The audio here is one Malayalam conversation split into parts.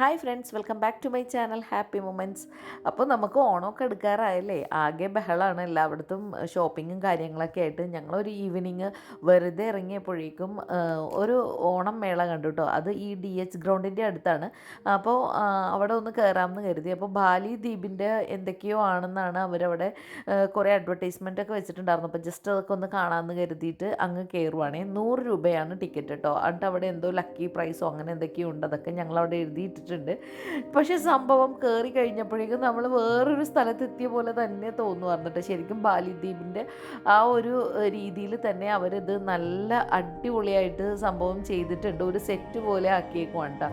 Hi friends welcome back to my channel happy moments അപ്പോൾ നമുക്ക് ഓണമൊക്കെ എടുക്കാറായല്ലേ? ആകെ ബഹളമാണ് എല്ലായിടത്തും ഷോപ്പിങ്ങും കാര്യങ്ങളൊക്കെ ആയിട്ട്. ഞങ്ങളൊരു ഈവനിങ് വെറുതെ ഇറങ്ങിയപ്പോഴേക്കും ഒരു ഓണം മേള കണ്ടു കേട്ടോ അത് ഈ ഡി എച്ച് ഗ്രൗണ്ടിന്റെ അടുത്താണ്. അപ്പോൾ അവിടെ ഒന്ന് കയറാമെന്ന് കരുതി. അപ്പോൾ ബാലി ദ്വീപിന്റെ എന്തൊക്കെയോ ആണെന്നാണ് അവരവിടെ കുറേ അഡ്വർടൈസ്മെന്റ് ഒക്കെ വെച്ചിട്ടുണ്ടായിരുന്നു. അപ്പോൾ ജസ്റ്റ് അതൊക്കെ ഒന്ന് കാണാമെന്ന് കരുതിയിട്ട് അങ്ങ് കയറുവാണേ നൂറ് രൂപയാണ് ടിക്കറ്റ് കേട്ടോ എന്നിട്ട് അവിടെ എന്തോ ലക്കി പ്രൈസോ അങ്ങനെ എന്തൊക്കെയോ ഉണ്ട്. അതൊക്കെ ഞങ്ങൾ അവിടെ എഴുതിയിട്ടിട്ടുണ്ട് പക്ഷേ സംഭവം കയറി കഴിഞ്ഞപ്പോഴേക്കും നമ്മൾ വേറൊരു സ്ഥലത്തെത്തിയ പോലെ തന്നെ തോന്നുമായിരുന്നു കേട്ടോ ശരിക്കും ബാലിദ്വീപിന്റെ ആ ഒരു രീതിയിൽ തന്നെ അവരിത് നല്ല അടിപൊളിയായിട്ട് സംഭവം ചെയ്തിട്ടുണ്ട്. ഒരു സെറ്റ് പോലെ ആക്കിയേക്കുവാണ്.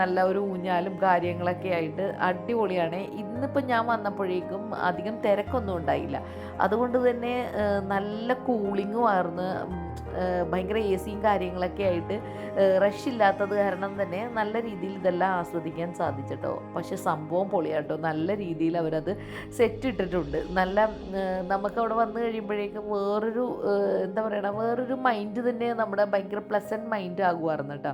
നല്ല ഒരു ഊഞ്ഞാലും കാര്യങ്ങളൊക്കെ ആയിട്ട് അടിപൊളിയാണ്. ഇന്നിപ്പോൾ ഞാൻ വന്നപ്പോഴേക്കും അധികം തിരക്കൊന്നും ഉണ്ടായില്ല. അതുകൊണ്ട് തന്നെ നല്ല ആ, ഭയങ്കര എ സിയും കാര്യങ്ങളൊക്കെ ആയിട്ട് റഷ് ഇല്ലാത്തത് കാരണം തന്നെ നല്ല രീതിയിൽ ഇതെല്ലാം ആസ്വദിക്കാൻ സാധിച്ചിട്ടോ. പക്ഷെ സംഭവം പൊളിയാട്ടോ. നല്ല രീതിയിൽ അവരത് സെറ്റ് ഇട്ടിട്ടുണ്ട്. നല്ല നമുക്കവിടെ വന്നു കഴിയുമ്പോഴേക്കും വേറൊരു എന്താ പറയണ വേറൊരു മൈൻഡ് തന്നെ നമ്മുടെ ഭയങ്കര പ്ലസന്റ് മൈൻഡ് ആകുമായിരുന്നു കേട്ടോ.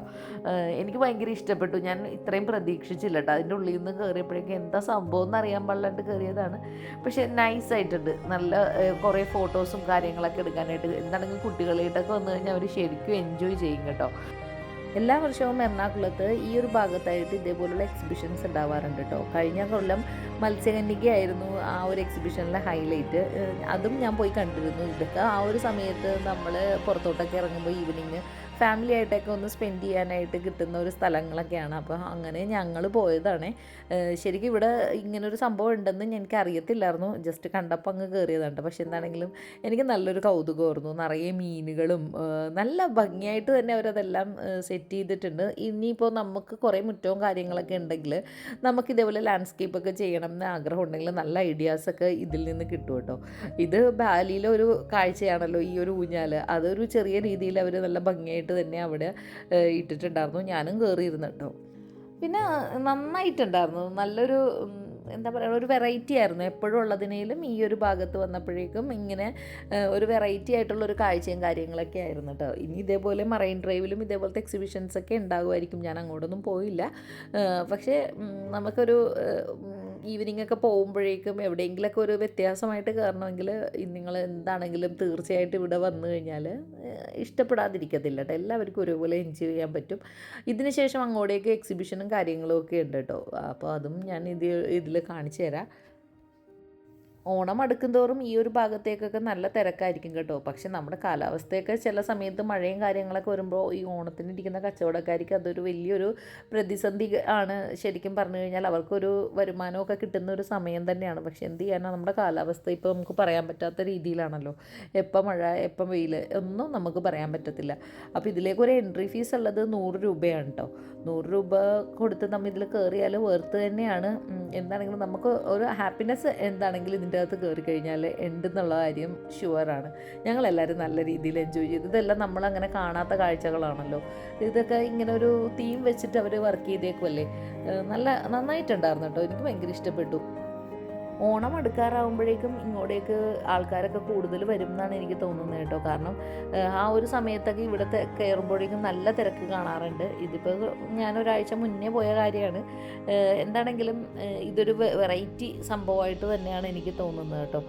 എനിക്ക് ഭയങ്കര ഇഷ്ടപ്പെട്ടു. ഞാൻ ഇത്രയും പ്രതീക്ഷിച്ചില്ല കേട്ടോ അതിന്റെ ഉള്ളിൽ നിന്ന് കയറിയപ്പോഴേക്കും എന്താ സംഭവം എന്ന് അറിയാൻ പാടില്ലാണ്ട് കയറിയതാണ് പക്ഷേ നൈസ് ആയിട്ടുണ്ട്. നല്ല കുറേ ഫോട്ടോസും കാര്യങ്ങളൊക്കെ എടുക്കാനായിട്ട്. എന്താണെങ്കിലും കുട്ടികളായിട്ടൊക്കെ വന്നു കഴിഞ്ഞാൽ അവർ ശരിക്കും എൻജോയ് ചെയ്യും കേട്ടോ. എല്ലാ വർഷവും എറണാകുളത്ത് ഈ ഒരു ഭാഗത്തായിട്ട് ഇതേപോലുള്ള എക്സിബിഷൻസ് ഉണ്ടാവാറുണ്ട് കേട്ടോ. കഴിഞ്ഞ കൊല്ലം മത്സ്യകന്യകയായിരുന്നു ആ ഒരു എക്സിബിഷനിലെ ഹൈലൈറ്റ് അതും ഞാൻ പോയി കണ്ടിരുന്നു. ഇതൊക്കെ ആ ഒരു സമയത്ത് നമ്മൾ പുറത്തോട്ടൊക്കെ ഇറങ്ങുമ്പോൾ ഈവനിങ് ഫാമിലി ആയിട്ടൊക്കെ ഒന്ന് സ്പെൻഡ് ചെയ്യാനായിട്ട് കിട്ടുന്ന ഒരു സ്ഥലങ്ങളൊക്കെയാണ്. അപ്പോൾ അങ്ങനെ ഞങ്ങൾ പോയതാണ്. ശരിക്കും ഇവിടെ ഇങ്ങനൊരു സംഭവം ഉണ്ടെന്ന് എനിക്ക് അറിയത്തില്ലായിരുന്നു. ജസ്റ്റ് കണ്ടപ്പോൾ അങ്ങ് കയറിയതാണ് പക്ഷെ എന്താണെങ്കിലും എനിക്ക് നല്ലൊരു കൗതുകമായിരുന്നു. നിറയെ മീനുകളും നല്ല ഭംഗിയായിട്ട് തന്നെ അവരതെല്ലാം സെറ്റ് ചെയ്തിട്ടുണ്ട്. ഇനിയിപ്പോൾ നമുക്ക് കുറേ മുറ്റവും കാര്യങ്ങളൊക്കെ ഉണ്ടെങ്കിൽ നമുക്ക് ഇതേപോലെ ലാൻഡ്സ്കേപ്പ് ഒക്കെ ചെയ്യണം എന്ന് ആഗ്രഹം ഉണ്ടെങ്കിൽ നല്ല ഐഡിയാസൊക്കെ ഇതിൽ നിന്ന് കിട്ടും കേട്ടോ. ഇത് ബാലിയിലെ ഒരു കാഴ്ചയാണല്ലോ ഈ ഒരു ഊഞ്ഞാൽ അതൊരു ചെറിയ രീതിയിൽ അവർ നല്ല ഭംഗിയായിട്ട് തന്നെ അവിടെ ഇട്ടിട്ടുണ്ടായിരുന്നു. ഞാനും കയറിയിരുന്നു കേട്ടോ പിന്നെ നന്നായിട്ടുണ്ടായിരുന്നു. നല്ലൊരു എന്താ പറയുക ഒരു വെറൈറ്റി ആയിരുന്നു. എപ്പോഴും ഉള്ളതിനേലും ഈ ഒരു ഭാഗത്ത് വന്നപ്പോഴേക്കും ഇങ്ങനെ ഒരു വെറൈറ്റി ആയിട്ടുള്ള ഒരു കാഴ്ചയും കാര്യങ്ങളൊക്കെ ആയിരുന്നു കേട്ടോ ഇനി ഇതേപോലെ മറൈൻ ഡ്രൈവിലും ഇതേപോലത്തെ എക്സിബിഷൻസ് ഒക്കെ ഉണ്ടാകുമായിരിക്കും. ഞാൻ അങ്ങോട്ടൊന്നും പോയില്ല. പക്ഷേ നമുക്കൊരു ഈവനിങ് ഒക്കെ പോകുമ്പോഴേക്കും എവിടെയെങ്കിലുമൊക്കെ ഒരു വ്യത്യാസമായിട്ട് കയറണമെങ്കിൽ നിങ്ങൾ എന്താണെങ്കിലും തീർച്ചയായിട്ടും ഇവിടെ വന്നു കഴിഞ്ഞാൽ ഇഷ്ടപ്പെടാതിരിക്കത്തില്ല കേട്ടോ. എല്ലാവർക്കും ഒരുപോലെ എൻജോയ് ചെയ്യാൻ പറ്റും. ഇതിന് ശേഷം അങ്ങോട്ടേക്ക് എക്സിബിഷനും കാര്യങ്ങളും ഒക്കെ ഉണ്ട് കേട്ടോ. അപ്പോൾ അതും ഞാൻ ഇത് ഇതിൽ കാണിച്ചു തരാം. ഓണം അടുക്കുന്തോറും ഈ ഒരു ഭാഗത്തേക്കൊക്കെ നല്ല തിരക്കായിരിക്കും കേട്ടോ. പക്ഷെ നമ്മുടെ കാലാവസ്ഥയൊക്കെ ചില സമയത്ത് മഴയും കാര്യങ്ങളൊക്കെ വരുമ്പോൾ ഈ ഓണത്തിന് ഇരിക്കുന്ന കച്ചവടക്കാർക്ക് അതൊരു വലിയൊരു പ്രതിസന്ധി ആണ് ശരിക്കും പറഞ്ഞു കഴിഞ്ഞാൽ. അവർക്കൊരു വരുമാനമൊക്കെ കിട്ടുന്ന ഒരു സമയം തന്നെയാണ്. പക്ഷെ എന്ത് ചെയ്യാനാണ് നമ്മുടെ കാലാവസ്ഥ ഇപ്പോൾ നമുക്ക് പറയാൻ പറ്റാത്ത രീതിയിലാണല്ലോ. എപ്പം മഴ എപ്പം വെയിൽ ഒന്നും നമുക്ക് പറയാൻ പറ്റത്തില്ല. അപ്പോൾ ഇതിലേക്ക് ഒരു എൻട്രി ഫീസ് ഉള്ളത് നൂറ് രൂപയാണ് കേട്ടോ. നൂറ് രൂപ കൊടുത്ത് നമ്മൾ ഇതിൽ കയറിയാൽ വേർത്ത് തന്നെയാണ് എന്താണെങ്കിലും നമുക്ക് ഒരു ഹാപ്പിനെസ് എന്താണെങ്കിലും ഇതിന്റെ അകത്ത് കയറി കഴിഞ്ഞാൽ ഉണ്ടെന്നുള്ള കാര്യം ഷുവറാണ് ഞങ്ങളെല്ലാവരും നല്ല രീതിയിൽ എൻജോയ് ചെയ്തു. ഇതെല്ലാം നമ്മളങ്ങനെ കാണാത്ത കാഴ്ചകളാണല്ലോ. ഇതൊക്കെ ഇങ്ങനെ ഒരു തീം വെച്ചിട്ട് അവർ വർക്ക് ചെയ്തേക്കുമല്ലേ നല്ല നന്നായിട്ടുണ്ടായിരുന്നു കേട്ടോ. എനിക്ക് ഭയങ്കര ഇഷ്ടപ്പെട്ടു. ഓണം അടുക്കാറാവുമ്പോഴേക്കും ഇങ്ങോട്ടേക്ക് ആൾക്കാരൊക്കെ കൂടുതൽ വരും എന്നാണ് എനിക്ക് തോന്നുന്നത് കേട്ടോ. കാരണം ആ ഒരു സമയത്തൊക്കെ ഇവിടുത്തെ കയറുമ്പോഴേക്കും നല്ല തിരക്ക് കാണാറുണ്ട്. ഇതിപ്പോൾ ഞാനൊരാഴ്ച മുന്നേ പോയ കാര്യമാണ്. എന്താണെങ്കിലും ഇതൊരു വെറൈറ്റി സംഭവമായിട്ട് തന്നെയാണ് എനിക്ക് തോന്നുന്നത് കേട്ടോ.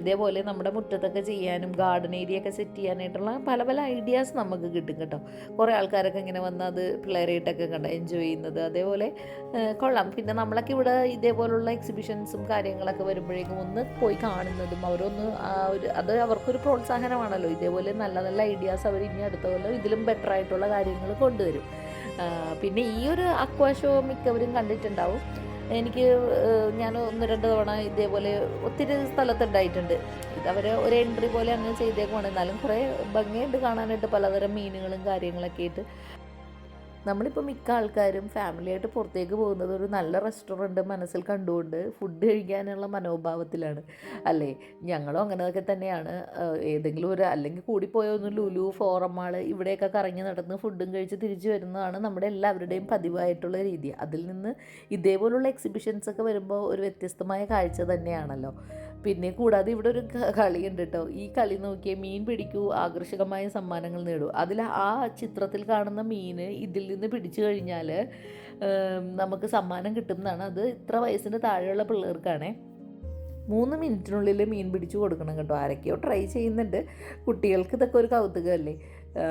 ഇതേപോലെ നമ്മുടെ മുറ്റത്തൊക്കെ ചെയ്യാനും ഗാർഡൻ ഏരിയ ഒക്കെ സെറ്റ് ചെയ്യാനായിട്ടുള്ള പല പല ഐഡിയാസ് നമുക്ക് കിട്ടും കേട്ടോ. കുറേ ആൾക്കാരൊക്കെ ഇങ്ങനെ വന്ന് അത് പിള്ളേരായിട്ടൊക്കെ കണ്ട എൻജോയ് ചെയ്യുന്നത്. അതേപോലെ കൊള്ളാം. പിന്നെ നമ്മളൊക്കെ ഇവിടെ ഇതേപോലുള്ള എക്സിബിഷൻസും കാര്യങ്ങളൊക്കെ വരുമ്പോഴേക്കും ഒന്ന് പോയി കാണുന്നതും അവരൊന്ന് ഒരു അത് അവർക്കൊരു പ്രോത്സാഹനമാണല്ലോ. ഇതേപോലെ നല്ല നല്ല ഐഡിയാസ് അവർ ഇനി അടുത്ത കൊല്ലം ഇതിലും ബെറ്റർ ആയിട്ടുള്ള കാര്യങ്ങൾ കൊണ്ടുവരും. പിന്നെ ഈ ഒരു അക്വാ ഷോ മിക്കവരും കണ്ടിട്ടുണ്ടാവും. എനിക്ക് ഞാൻ ഒന്ന് രണ്ട് തവണ ഇതേപോലെ ഒത്തിരി സ്ഥലത്തുണ്ടായിട്ടുണ്ട് ഇതവർ ഒരു എൻട്രി പോലെ അങ്ങനെ ചെയ്തേക്കുവാണ്. എന്നാലും കുറേ ഭംഗിയുണ്ട് കാണാനായിട്ട് പലതരം മീനുകളും കാര്യങ്ങളൊക്കെ ആയിട്ട്. നമ്മളിപ്പോൾ മിക്ക ആൾക്കാരും ഫാമിലിയായിട്ട് പുറത്തേക്ക് പോകുന്നത് ഒരു നല്ല റെസ്റ്റോറന്റ് മനസ്സിൽ കണ്ടുകൊണ്ട് ഫുഡ് കഴിക്കാനുള്ള മനോഭാവത്തിലാണ്. അല്ലേ? ഞങ്ങളും അങ്ങനെയൊക്കെ തന്നെയാണ്. ഏതെങ്കിലും ഒരു അല്ലെങ്കിൽ കൂടിപ്പോയ ഒന്ന് ലുലു ഫോറം മാൾ ഇവിടെയൊക്കെ കറങ്ങി നടന്ന് ഫുഡും കഴിച്ച് തിരിച്ചു വരുന്നതാണ് നമ്മുടെ എല്ലാവരുടെയും പതിവായിട്ടുള്ള രീതി. അതിൽ നിന്ന് ഇതേപോലുള്ള എക്സിബിഷൻസൊക്കെ വരുമ്പോൾ ഒരു വ്യത്യസ്തമായ കാഴ്ച തന്നെയാണല്ലോ. പിന്നെ കൂടാതെ ഇവിടെ ഒരു കളി കളിയുണ്ട് കേട്ടോ ഈ കളി നോക്കിയേ മീൻ പിടിക്കൂ ആകർഷകമായ സമ്മാനങ്ങൾ നേടൂ. അതിൽ ആ ചിത്രത്തിൽ കാണുന്ന മീൻ ഇതിൽ നിന്ന് പിടിച്ചു കഴിഞ്ഞാൽ നമുക്ക് സമ്മാനം കിട്ടുന്നതാണ് അത് ഇത്ര വയസ്സിന് താഴെയുള്ള പിള്ളേർക്കാണേ. മൂന്ന് മിനിറ്റിനുള്ളിൽ മീൻ പിടിച്ചു കൊടുക്കണം കേട്ടോ. ആരൊക്കെയോ ട്രൈ ചെയ്യുന്നുണ്ട്. കുട്ടികൾക്ക് ഇതൊക്കെ ഒരു കൗതുകമല്ലേ?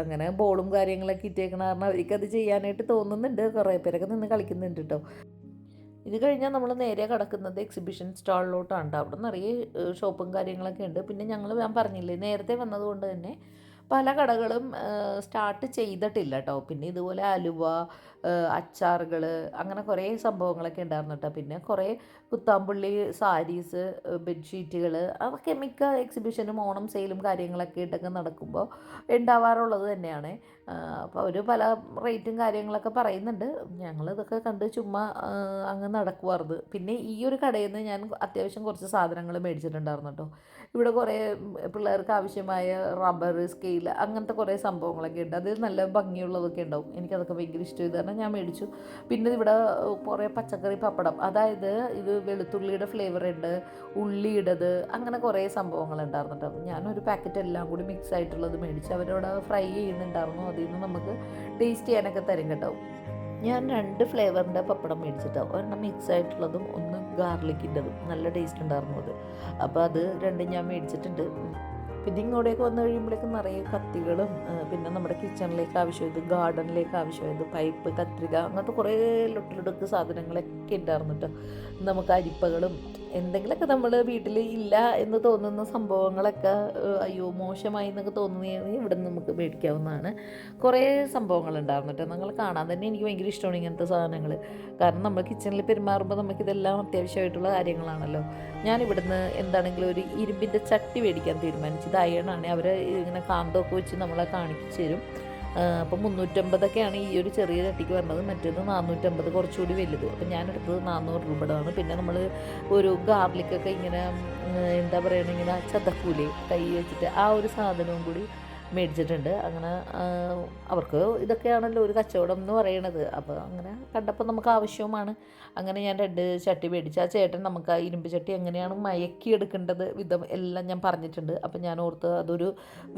അങ്ങനെ ബോളും കാര്യങ്ങളൊക്കെ ഇട്ടേക്കണ കാരണം അവർക്കത് ചെയ്യാനായിട്ട് തോന്നുന്നുണ്ട്. കുറേ പേരൊക്കെ നിന്ന് കളിക്കുന്നുണ്ട് കേട്ടോ ഇത് കഴിഞ്ഞാൽ നമ്മൾ നേരെ കിടക്കുന്നത് എക്സിബിഷൻ സ്റ്റാളിലോട്ടാണ് അവിടെ നിറയെ ഷോപ്പും കാര്യങ്ങളൊക്കെ ഉണ്ട്. പിന്നെ ഞങ്ങൾ ഞാൻ പറഞ്ഞില്ലേ നേരത്തെ വന്നതുകൊണ്ട് തന്നെ പല കടകളും സ്റ്റാർട്ട് ചെയ്തിട്ടില്ല കേട്ടോ പിന്നെ ഇതുപോലെ അലുവ അച്ചാറുകൾ അങ്ങനെ കുറേ സംഭവങ്ങളൊക്കെ ഉണ്ടായിരുന്നു കേട്ടോ പിന്നെ കുറേ കുത്താമ്പുള്ളി സാരീസ് ബെഡ്ഷീറ്റുകൾ അതൊക്കെ മിക്ക എക്സിബിഷനും ഓണം സെയിലും കാര്യങ്ങളൊക്കെ ഇട്ടൊക്കെ നടക്കുമ്പോൾ ഉണ്ടാവാറുള്ളത് തന്നെയാണ്. അപ്പോൾ അവർ പല റേറ്റും കാര്യങ്ങളൊക്കെ പറയുന്നുണ്ട്. ഞങ്ങൾ ഇതൊക്കെ കണ്ട് ചുമ്മാ അങ്ങ് നടക്കുമായിരുന്നു പിന്നെ ഈ ഒരു കടയിൽ നിന്ന് ഞാൻ അത്യാവശ്യം കുറച്ച് സാധനങ്ങൾ മേടിച്ചിട്ടുണ്ടായിരുന്നു കേട്ടോ ഇവിടെ കുറേ പിള്ളേർക്ക് ആവശ്യമായ റബ്ബർ സ്കെയിൽ അങ്ങനത്തെ കുറേ സംഭവങ്ങളൊക്കെ ഉണ്ട്. അത് നല്ല ഭംഗിയുള്ളതൊക്കെ ഉണ്ടാവും. എനിക്കതൊക്കെ ഭയങ്കര ഇഷ്ടമായത് കാരണം ഞാൻ മേടിച്ചു. പിന്നെ ഇവിടെ കുറേ പച്ചക്കറി പപ്പടം. അതായത് ഇത് വെളുത്തുള്ളിയുടെ ഫ്ലേവർ ഉണ്ട് ഉള്ളിയുടേത് അങ്ങനെ കുറേ സംഭവങ്ങളുണ്ടായിരുന്നു കേട്ടോ ഞാനൊരു പാക്കറ്റ് എല്ലാം കൂടി മിക്സ് ആയിട്ടുള്ളത് മേടിച്ച് അവരവിടെ ഫ്രൈ ചെയ്യുന്നുണ്ടായിരുന്നു. അതിൽ നിന്ന് നമുക്ക് ടേസ്റ്റ് ചെയ്യാനൊക്കെ തരും കേട്ടോ. ഞാൻ രണ്ട് ഫ്ലേവറിന്റെ പപ്പടം മേടിച്ചിട്ടോ. ഒരെണ്ണം മിക്സ് ആയിട്ടുള്ളതും ഒന്ന് ഗാർലിക്കിന്റെതും നല്ല ടേസ്റ്റ് ഉണ്ടായിരുന്നു അത്. അപ്പോൾ അത് രണ്ടും ഞാൻ മേടിച്ചിട്ടുണ്ട്. പിന്നെ ഇങ്ങോട്ടേക്ക് വന്നു കഴിയുമ്പോഴേക്കും നിറയെ കത്തികളും പിന്നെ നമ്മുടെ കിച്ചണിലേക്ക് ആവശ്യമായത് ഗാർഡനിലേക്ക് ആവശ്യമായത് പൈപ്പ് കത്രിക അങ്ങനത്തെ കുറേ ലൊട്ടിലൊടുക്ക് സാധനങ്ങളൊക്കെ ഉണ്ടായിരുന്നു കേട്ടോ. നമുക്ക് അരിപ്പകളും എന്തെങ്കിലുമൊക്കെ നമ്മൾ വീട്ടിൽ ഇല്ല എന്ന് തോന്നുന്ന സംഭവങ്ങളൊക്കെ അയ്യോ മോശമായി എന്നൊക്കെ തോന്നുന്ന ഇവിടെ നിന്ന് നമുക്ക് മേടിക്കാവുന്നതാണ്. കുറേ സംഭവങ്ങളുണ്ടായിരുന്നു കേട്ടോ. നിങ്ങൾ കാണാൻ തന്നെ എനിക്ക് ഭയങ്കര ഇഷ്ടമാണ് ഇങ്ങനത്തെ സാധനങ്ങൾ കാരണം നമ്മൾ കിച്ചണിൽ പെരുമാറുമ്പോൾ നമുക്കിതെല്ലാം അത്യാവശ്യമായിട്ടുള്ള കാര്യങ്ങളാണല്ലോ. ഞാൻ ഇവിടുന്ന് എന്താണെങ്കിലും ഒരു ഇരുമ്പിന്റെ ചട്ടി മേടിക്കാൻ തീരുമാനിച്ചു. ഇത് അയണാണ് അവർ ഇങ്ങനെ കാന്തമൊക്കെ വെച്ച് നമ്മളെ കാണിച്ചു തരും. അപ്പം മുന്നൂറ്റമ്പതൊക്കെയാണ് ഈ ഒരു ചെറിയ ചട്ടിക്ക് വരുന്നത് മറ്റേത് നാനൂറ്റമ്പത് കുറച്ചുകൂടി വലുത്. അപ്പം ഞാനെടുത്തത് നാനൂറ് രൂപയുടെതാണ്. പിന്നെ നമ്മൾ ഒരു ഗാർലിക്കൊക്കെ ഇങ്ങനെ എന്താ പറയുക ഇങ്ങനെ ചതക്കൂലേ കൈ വെച്ചിട്ട് ആ ഒരു സാധനവും കൂടി മേടിച്ചിട്ടുണ്ട്. അങ്ങനെ അവർക്ക് ഇതൊക്കെയാണല്ലോ ഒരു കച്ചവടം എന്ന് പറയണത്. അപ്പോൾ അങ്ങനെ കണ്ടപ്പോൾ നമുക്ക് ആവശ്യവുമാണ്. അങ്ങനെ ഞാൻ രണ്ട് ചട്ടി മേടിച്ചു. ആ ചേട്ടൻ നമുക്ക് ആ ഇരുമ്പ് ചട്ടി എങ്ങനെയാണ് മയക്കിയെടുക്കേണ്ടത് വിധം എല്ലാം ഞാൻ പറഞ്ഞിട്ടുണ്ട്. അപ്പം ഞാൻ ഓർത്ത് അതൊരു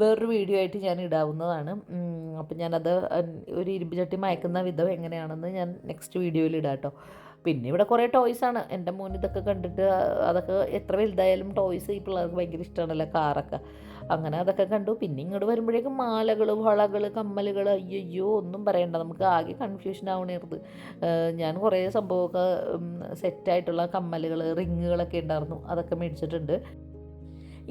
വേറൊരു വീഡിയോ ആയിട്ട് ഞാൻ ഇടാവുന്നതാണ്. അപ്പം ഞാനത് ഒരു ഇരുമ്പ് ചട്ടി മയക്കുന്ന വിധം എങ്ങനെയാണെന്ന് ഞാൻ നെക്സ്റ്റ് വീഡിയോയിൽ ഇടാം കേട്ടോ പിന്നെ ഇവിടെ കുറേ ടോയ്സാണ് എന്റെ മോൻ ഇതൊക്കെ കണ്ടിട്ട് അതൊക്കെ എത്ര വലുതായാലും ടോയ്സ് ഈ പിള്ളേർക്ക് ഭയങ്കര ഇഷ്ടമാണല്ലോ കാറൊക്കെ അങ്ങനെ അതൊക്കെ കണ്ടു. പിന്നെ ഇങ്ങോട്ട് വരുമ്പോഴേക്കും മാലകൾ വളകൾ കമ്മലുകൾ അയ്യോ ഒന്നും പറയണ്ട. നമുക്ക് ആകെ കൺഫ്യൂഷൻ ആവണേർത് ഞാൻ കുറേ സംഭവമൊക്കെ സെറ്റായിട്ടുള്ള കമ്മലുകൾ റിങ്ങുകളൊക്കെ ഉണ്ടായിരുന്നു. അതൊക്കെ മേടിച്ചിട്ടുണ്ട്.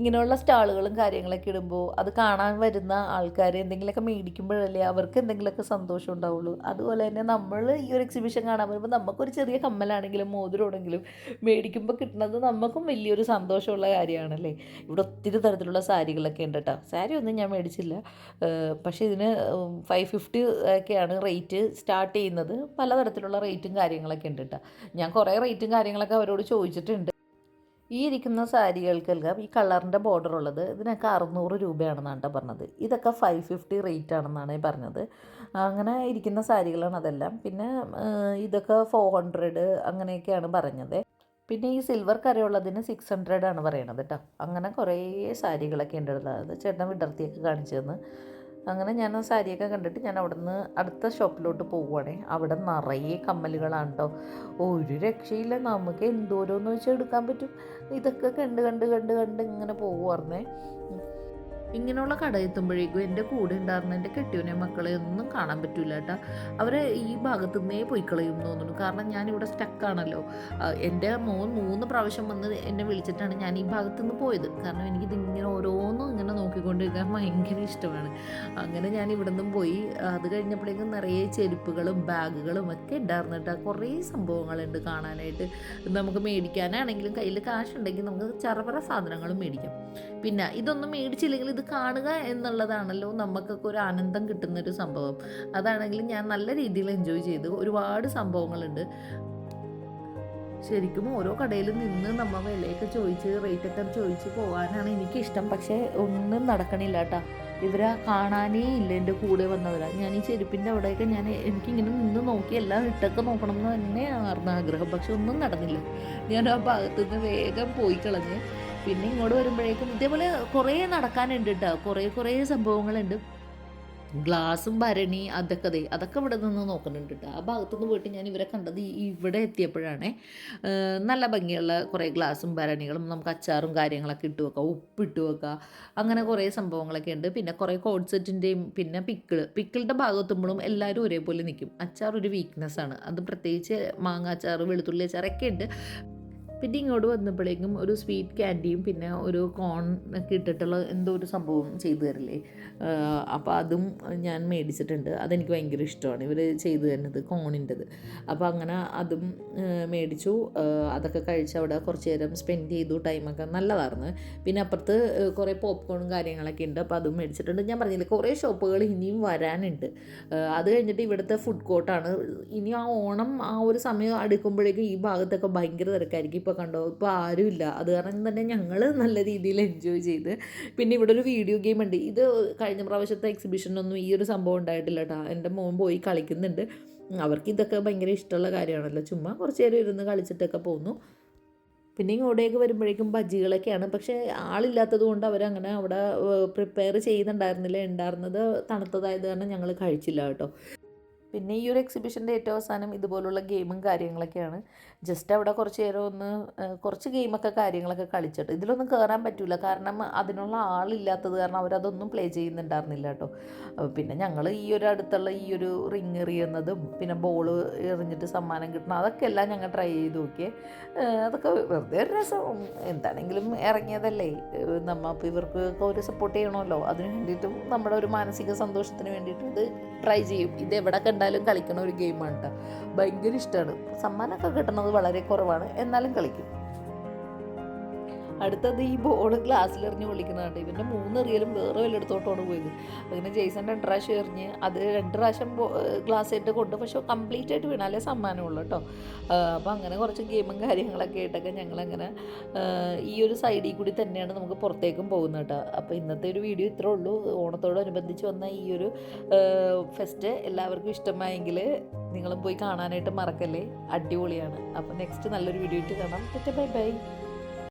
ഇങ്ങനെയുള്ള സ്റ്റാളുകളും കാര്യങ്ങളൊക്കെ ഇടുമ്പോൾ അത് കാണാൻ വരുന്ന ആൾക്കാർ എന്തെങ്കിലുമൊക്കെ മേടിക്കുമ്പോഴല്ലേ അവർക്ക് എന്തെങ്കിലുമൊക്കെ സന്തോഷം ഉണ്ടാവുള്ളൂ. അതുപോലെ തന്നെ നമ്മൾ ഈ ഒരു എക്സിബിഷൻ കാണാൻ വരുമ്പോൾ നമുക്കൊരു ചെറിയ കമ്മലാണെങ്കിലും മോതിരമാണെങ്കിലും മേടിക്കുമ്പോൾ കിട്ടുന്നത് നമുക്കും വലിയൊരു സന്തോഷമുള്ള കാര്യമാണല്ലേ. ഇവിടെ ഒത്തിരി തരത്തിലുള്ള സാരികളൊക്കെ ഉണ്ട് കേട്ടോ സാരി ഒന്നും ഞാൻ മേടിച്ചില്ല. പക്ഷേ ഇതിന് ഫൈവ് ഫിഫ്റ്റി ഒക്കെയാണ് റേറ്റ് സ്റ്റാർട്ട് ചെയ്യുന്നത്. പലതരത്തിലുള്ള റേറ്റും കാര്യങ്ങളൊക്കെ ഉണ്ട് കേട്ടോ ഞാൻ കുറേ റേറ്റും കാര്യങ്ങളൊക്കെ അവരോട് ചോദിച്ചിട്ടുണ്ട്. ഈ ഇരിക്കുന്ന സാരികൾക്കെല്ലാം ഈ കളറിന്റെ ബോർഡർ ഉള്ളത് ഇതിനൊക്കെ അറുന്നൂറ് രൂപയാണെന്നാണ് കേട്ടോ പറഞ്ഞത്. ഇതൊക്കെ ഫൈവ് ഫിഫ്റ്റി റേറ്റ് ആണെന്നാണ് പറഞ്ഞത്. അങ്ങനെ ഇരിക്കുന്ന സാരികളാണ് അതെല്ലാം. പിന്നെ ഇതൊക്കെ ഫോർ ഹൺഡ്രഡ് അങ്ങനെയൊക്കെയാണ് പറഞ്ഞത്. പിന്നെ ഈ സിൽവർ കരയുള്ളതിന് സിക്സ് ഹൺഡ്രഡ് ആണ് പറയണത് കേട്ടോ. അങ്ങനെ കുറേ സാരികളൊക്കെ ഉണ്ട്. അത് ചേട്ടൻ വിടർത്തിയൊക്കെ കാണിച്ചു തന്ന്. അങ്ങനെ ഞാൻ ആ സാരിയൊക്കെ കണ്ടിട്ട് ഞാൻ അവിടെ നിന്ന് അടുത്ത ഷോപ്പിലോട്ട് പോവുകയാണേ അവിടെ നിറയെ കമ്മലുകളാണ് കേട്ടോ ഒരു രക്ഷയില്ല നമുക്ക് എന്തോരോന്ന് വെച്ചാൽ എടുക്കാൻ പറ്റും. ഇതൊക്കെ കണ്ട് കണ്ട് കണ്ട് കണ്ട് ഇങ്ങനെ പോകുമായിരുന്നേ ഇങ്ങനെയുള്ള കട എത്തുമ്പോഴേക്കും എന്റെ കൂടെ ഉണ്ടായിരുന്ന എന്റെ കെട്ടിയവനെ മക്കളെ ഒന്നും കാണാൻ പറ്റില്ല കേട്ടോ. അവർ ഈ ഭാഗത്തു നിന്നേ പോയി കളയും തോന്നുന്നു. കാരണം ഞാനിവിടെ സ്റ്റക്കാണല്ലോ എന്റെ മോൻ മൂന്ന് പ്രാവശ്യം വന്ന് എന്നെ വിളിച്ചിട്ടാണ് ഞാൻ ഈ ഭാഗത്തു നിന്ന് പോയത്. കാരണം എനിക്കിത് ഇങ്ങനെ ഓരോന്നും ഇങ്ങനെ നോക്കിക്കൊണ്ടിരിക്കാൻ ഭയങ്കര ഇഷ്ടമാണ്. അങ്ങനെ ഞാൻ ഇവിടെ നിന്നും പോയി. അത് കഴിഞ്ഞപ്പോഴേക്കും നിറയെ ചെരുപ്പുകളും ബാഗുകളും ഒക്കെ ഉണ്ടായിരുന്നു കേട്ടോ. കുറേ സംഭവങ്ങളുണ്ട് കാണാനായിട്ട്. നമുക്ക് മേടിക്കാനാണെങ്കിലും കയ്യിൽ കാശുണ്ടെങ്കിൽ നമുക്ക് ചറപറ സാധനങ്ങളും മേടിക്കാം. പിന്നെ ഇതൊന്നും മേടിച്ചില്ലെങ്കിൽ ഇത് കാണുക എന്നുള്ളതാണല്ലോ നമുക്കൊക്കെ ഒരു ആനന്ദം കിട്ടുന്നൊരു സംഭവം. അതാണെങ്കിലും ഞാൻ നല്ല രീതിയിൽ എൻജോയ് ചെയ്തു ഒരുപാട് സംഭവങ്ങളുണ്ട്. ശരിക്കും ഓരോ കടയിൽ നിന്ന് നമ്മൾ വിലയൊക്കെ ചോദിച്ച് റേറ്റൊക്കെ ചോദിച്ച് പോകാനാണ് എനിക്കിഷ്ടം. പക്ഷേ ഒന്നും നടക്കണില്ല കേട്ടോ ഇവരെ കാണാനേ ഇല്ല എന്റെ കൂടെ വന്നവരാ. ഞാൻ ഈ ചെരുപ്പിന്റെ അവിടെയൊക്കെ ഞാൻ എനിക്കിങ്ങനെ നിന്ന് നോക്കി എല്ലാം ഇട്ടൊക്കെ നോക്കണം എന്ന് തന്നെയായിരുന്നു ആഗ്രഹം. പക്ഷെ ഒന്നും നടന്നില്ല. ഞാൻ ആ ഭാഗത്തുനിന്ന് വേഗം പോയി കളഞ്ഞ് പിന്നെ ഇങ്ങോട്ട് വരുമ്പോഴേക്കും ഇതേപോലെ കുറേ നടക്കാനുണ്ട് കേട്ടോ കുറേ കുറേ സംഭവങ്ങളുണ്ട്. ഗ്ലാസും ഭരണി അതൊക്കെ ദേ അതൊക്കെ ഇവിടെ നിന്ന് നോക്കുന്നുണ്ട് കേട്ടോ ആ ഭാഗത്തുനിന്ന് പോയിട്ട് ഞാൻ ഇവരെ കണ്ടത് ഇവിടെ എത്തിയപ്പോഴാണ്. നല്ല ഭംഗിയുള്ള കുറേ ഗ്ലാസും ഭരണികളും നമുക്ക് അച്ചാറും കാര്യങ്ങളൊക്കെ ഇട്ട് വെക്കാം. ഉപ്പിട്ട് വെക്കാം. അങ്ങനെ കുറേ സംഭവങ്ങളൊക്കെ ഉണ്ട്. പിന്നെ കുറേ കോഡ് സെറ്റിന്റെയും പിന്നെ പിക്കിൾ പിക്കിളിന്റെ ഭാഗത്തുമ്പോഴും എല്ലാവരും ഒരേപോലെ നിൽക്കും. അച്ചാർ ഒരു വീക്ക്നെസ് ആണ്. അത് പ്രത്യേകിച്ച് മാങ്ങ അച്ചാർ വെളുത്തുള്ളി അച്ചാറൊക്കെ ഉണ്ട്. പിന്നെ ഇങ്ങോട്ട് വന്നപ്പോഴേക്കും ഒരു സ്വീറ്റ് ക്യാൻഡിയും പിന്നെ ഒരു കോൺ ഒക്കെ ഇട്ടിട്ടുള്ള എന്തോ ഒരു സംഭവം ചെയ്തു തരില്ലേ? അപ്പോൾ അതും ഞാൻ മേടിച്ചിട്ടുണ്ട്. അതെനിക്ക് ഭയങ്കര ഇഷ്ടമാണ്. ഇവർ ചെയ്തു തരുന്നത് കോണിന്റെത് അപ്പോൾ അങ്ങനെ അതും മേടിച്ചു. അതൊക്കെ കഴിച്ച് അവിടെ കുറച്ച് നേരം സ്പെൻഡ് ചെയ്തു. ടൈമൊക്കെ നല്ലതായിരുന്നു. പിന്നെ അപ്പുറത്ത് കുറേ പോപ്കോണും കാര്യങ്ങളൊക്കെ ഉണ്ട്. അപ്പോൾ അതും മേടിച്ചിട്ടുണ്ട്. ഞാൻ പറഞ്ഞില്ല കുറേ ഷോപ്പുകൾ ഇനിയും വരാനുണ്ട്. അത് കഴിഞ്ഞിട്ട് ഇവിടുത്തെ ഫുഡ് കോർട്ടാണ് ഇനി ആ ഓണം ആ ഒരു സമയം അടുക്കുമ്പോഴേക്കും ഈ ഭാഗത്തൊക്കെ ഭയങ്കര തിരക്കായിരിക്കും. ഇപ്പോൾ കണ്ടോ? ഇപ്പോൾ ആരുമില്ല അത് കാരണം തന്നെ ഞങ്ങൾ നല്ല രീതിയിൽ എൻജോയ് ചെയ്ത്. പിന്നെ ഇവിടെ ഒരു വീഡിയോ ഗെയിം ഉണ്ട്. ഇത് കഴിഞ്ഞ പ്രാവശ്യത്തെ എക്സിബിഷനൊന്നും ഈ ഒരു സംഭവം ഉണ്ടായിട്ടില്ല കേട്ടോ എന്റെ മോൻ പോയി കളിക്കുന്നുണ്ട്. അവർക്ക് ഇതൊക്കെ ഭയങ്കര ഇഷ്ടമുള്ള കാര്യമാണല്ലോ. ചുമ്മാ കുറച്ച് നേരം ഇരുന്ന് കളിച്ചിട്ടൊക്കെ പോകുന്നു പിന്നെ ഇങ്ങോട്ടേക്ക് വരുമ്പോഴേക്കും ബജ്ജികളൊക്കെയാണ്. പക്ഷേ ആളില്ലാത്തത് കൊണ്ട് അവരങ്ങനെ അവിടെ പ്രിപ്പയർ ചെയ്യുന്നുണ്ടായിരുന്നില്ല. ഉണ്ടായിരുന്നത് തണുത്തതായത് കാരണം ഞങ്ങൾ കഴിച്ചില്ല കേട്ടോ. പിന്നെ ഈ ഒരു എക്സിബിഷന്റെ ഏറ്റവും അവസാനം ഇതുപോലുള്ള ഗെയിമും കാര്യങ്ങളൊക്കെയാണ്. ജസ്റ്റ് അവിടെ കുറച്ച് നേരം ഒന്ന് കുറച്ച് ഗെയിമൊക്കെ കാര്യങ്ങളൊക്കെ കളിച്ചിട്ട് ഇതിലൊന്നും കയറാൻ പറ്റില്ല കാരണം അതിനുള്ള ആളില്ലാത്തത് കാരണം അവരതൊന്നും പ്ലേ ചെയ്യുന്നുണ്ടായിരുന്നില്ല കേട്ടോ. പിന്നെ ഞങ്ങൾ ഈ ഒരു അടുത്തുള്ള ഈ ഒരു റിങ് എറിയുന്നതും പിന്നെ ബോൾ എറിഞ്ഞിട്ട് സമ്മാനം കിട്ടണം അതൊക്കെ എല്ലാം ഞങ്ങൾ ട്രൈ ചെയ്ത് നോക്കിയേ. അതൊക്കെ വെറുതെ ഒരു രസം. എന്താണെങ്കിലും ഇറങ്ങിയതല്ലേ? നമ്മൾ നമ്മ അപ്പോൾ ഇവർക്ക് ഒരു സപ്പോർട്ട് ചെയ്യണമല്ലോ. അതിന് വേണ്ടിയിട്ടും നമ്മുടെ ഒരു മാനസിക സന്തോഷത്തിന് വേണ്ടിയിട്ടും ഇത് ട്രൈ ചെയ്യും. ഇത് എവിടെ കണ്ടാലും കളിക്കണ ഒരു ഗെയിമാണ് കേട്ടോ ഭയങ്കര ഇഷ്ടമാണ് സമ്മാനമൊക്കെ കിട്ടുന്നത് വളരെ കുറവാണ്. എന്നാലും കളിക്കും. അടുത്തത് ഈ ബോൾ ഗ്ലാസ്സിലെറിഞ്ഞ് വിളിക്കുന്നതാണ് ഇവന്റെ മൂന്നെറിയലും വേറെ വല്ലയിടത്തോട്ടാണ് പോയത്. അങ്ങനെ ജെയ്സൺ രണ്ട് പ്രാവശ്യം എറിഞ്ഞ് അത് രണ്ട് പ്രാവശ്യം ഗ്ലാസ് ആയിട്ട് കൊണ്ട് പക്ഷെ കംപ്ലീറ്റ് ആയിട്ട് വീണാലേ സമ്മാനമുള്ളൂ കേട്ടോ. അപ്പോൾ അങ്ങനെ കുറച്ച് ഗെയിമും കാര്യങ്ങളൊക്കെ ആയിട്ടൊക്കെ ഞങ്ങളങ്ങനെ ഈ ഒരു സൈഡിൽ കൂടി തന്നെയാണ് നമുക്ക് പുറത്തേക്കും പോകുന്നത് കേട്ടോ. അപ്പോൾ ഇന്നത്തെ ഒരു വീഡിയോ ഇത്രേ ഉള്ളൂ. ഓണത്തോടനുബന്ധിച്ച് വന്ന ഈ ഒരു ഫെസ്റ്റ് എല്ലാവർക്കും ഇഷ്ടമായെങ്കിൽ നിങ്ങളും പോയി കാണാനായിട്ട് മറക്കല്ലേ? അടിപൊളിയാണ്. അപ്പോൾ നെക്സ്റ്റ് നല്ലൊരു വീഡിയോ ഇട്ട് കാണാം. Bye bye.